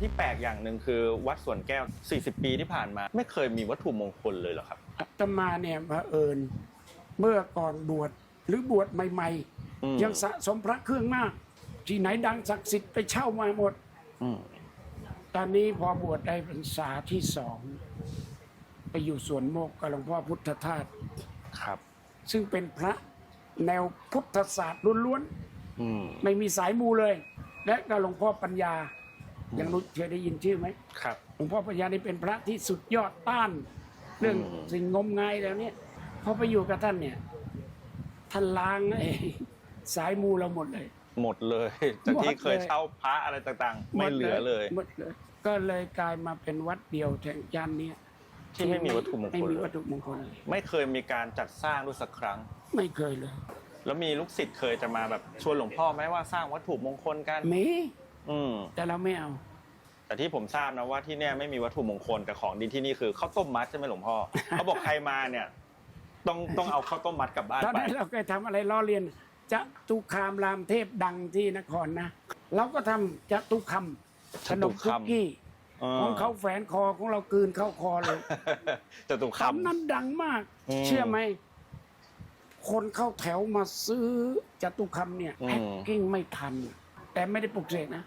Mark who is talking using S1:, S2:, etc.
S1: ที่แปลกอย่างหนึ่งคือวัดสวนแก้ว 40 ปีที่ผ่านมา ไม่เคยมีวัตถุมงคลเลยเหรอครับ
S2: อาตมาเนี่ยเผอิญเมื่อก่อนบวชหรือบวชใหม่
S1: อืม
S2: ๆ ยังสะสมพระเครื่องมาก ที่ไหนดังศักดิ์สิทธิ์ไปเช่ามาหมด
S1: อืม
S2: ตอนนี้พอบวชได้พรรษาที่สอง ไปอยู่สวนโมกกับหลวงพ่อพุทธทาส
S1: ครับ
S2: ซึ่งเป็นพระแนวพุทธศาสตร์ล้วน
S1: อืม
S2: ๆไม่มีสายมูเลย และก็หลวงพ่อปัญญา ยังรู้เคยได้ยินชื่อไหม
S1: ครับ
S2: หลวงพ่อปัญญานี่เป็นพระที่สุดยอดต้าน เรื่อง
S1: อืม
S2: สิ่งงมงายแล้วเนี่ยพอไปอยู่กับท่านเนี่ย ท่านล้างไอ้สายมูเราหมดเลย
S1: หมดเลยจากที่
S2: หมดเลย
S1: เคยเช่าพระอะไรต่างๆ ไม่เหลือเลย
S2: หมดเลยก็เลยกลายมาเป็นวัดเดียวแห่งย่านเนี้ย
S1: ที่ไม่มีวัตถุมงคล
S2: ไม่มี
S1: เลย
S2: วัตถุมงคลเลย
S1: ไม่เคยมีการจัดสร้างด้วยสักครั้ง
S2: ไม่เคยเลย
S1: แล้วมีลูกศิษย์เคยจะมาแบบชวนหลวงพ่อไหมว่าสร้างวัตถุมงคลกัน
S2: มี
S1: อืม
S2: แต่เราไม่เอา
S1: แต่ที่ผมทราบนะว่าที่เนี่ยไม่มีวัตถุมงคลแต่ของดีที่นี่คือข้าวต้มมัดใช่ไหมหลวงพ่อ เขาบอกใครมาเนี่ย ต้องต้องเอาข้าวต้มมัดกลับบ้าน
S2: ตอน
S1: ไป
S2: นั้นเราเคยทำอะไรล้อเลียนจะตุคามรามเทพดังที่นครนะเราก็ทำจะตุคำขนมคุกกี้ของเขาแฝนคอของเรากลืนเข้าคอเลย
S1: จตุ
S2: คำ
S1: คำ
S2: นั้นดังมาก
S1: อืม
S2: เชื่อไหม คนเข้าแถวมาซื้อจตุคำเนี่ย
S1: อืม
S2: แพ็กกิ้งไม่ทัน แต่ไม่ได้ปลุกเสกนะ